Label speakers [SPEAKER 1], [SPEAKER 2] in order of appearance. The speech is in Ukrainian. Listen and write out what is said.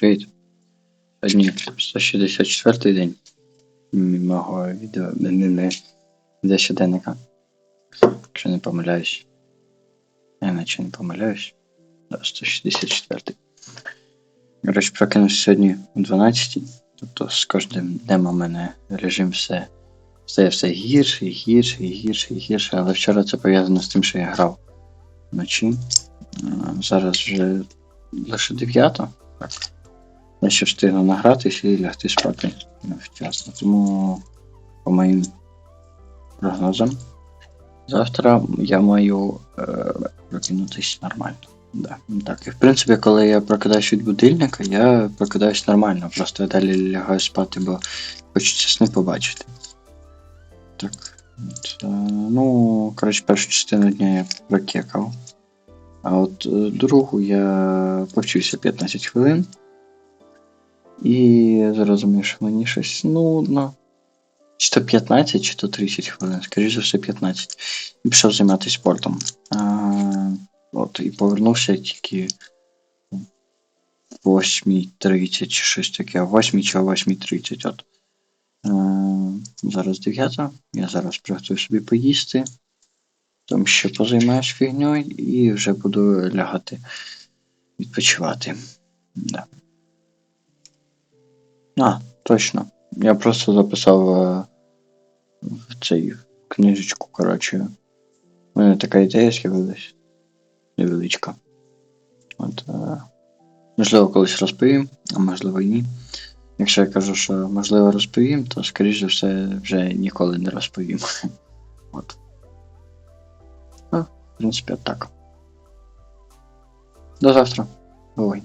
[SPEAKER 1] Привіт. Сьогодні 164 день мого відео не, щоденника. Якщо не помиляюсь. Я наче не помиляюсь. Да, 164. Коротше, прокинувся сьогодні о 12. Тобто з кожним днем у мене режим все стає все гірше, і гірше, і гірше, і гірше. Але вчора це пов'язано з тим, що я грав вночі. Зараз вже лише 9. Так. Я ще встигну награтися і лягти спати вчасно. Тому, по моїм прогнозам, завтра я маю е, прокинутися нормально. Да. Так, і в принципі, коли я прокидаюсь від будильника, я прокидаюсь нормально. Просто я далі лягаю спати, бо хочеться сни побачити. Так. От, е, ну, коротше, першу частину дня я прокекав. А от е, другу я повчився 15 хвилин. І зрозумів, що мені щось нудно. Чи то 15, чи то 30 хвилин, скоріше за все 15. І пішов займатися спортом. А, от, і повернувся тільки в 8.30 чи щось таке, о 8 чи о 8.30. От. А, зараз 9. Я зараз приготую собі поїсти. Там ще позаймаюсь фігньою і вже буду лягати відпочивати. Да. А, точно. Я просто записав е, в цей книжечку, коротше. У мене така ідея з'явилась. Невеличка. От, е, можливо, колись розповім, а можливо ні. Якщо я кажу, що можливо розповім, то скоріш за все вже ніколи не розповім. От. Ну, в принципі, так. До завтра. Бувай.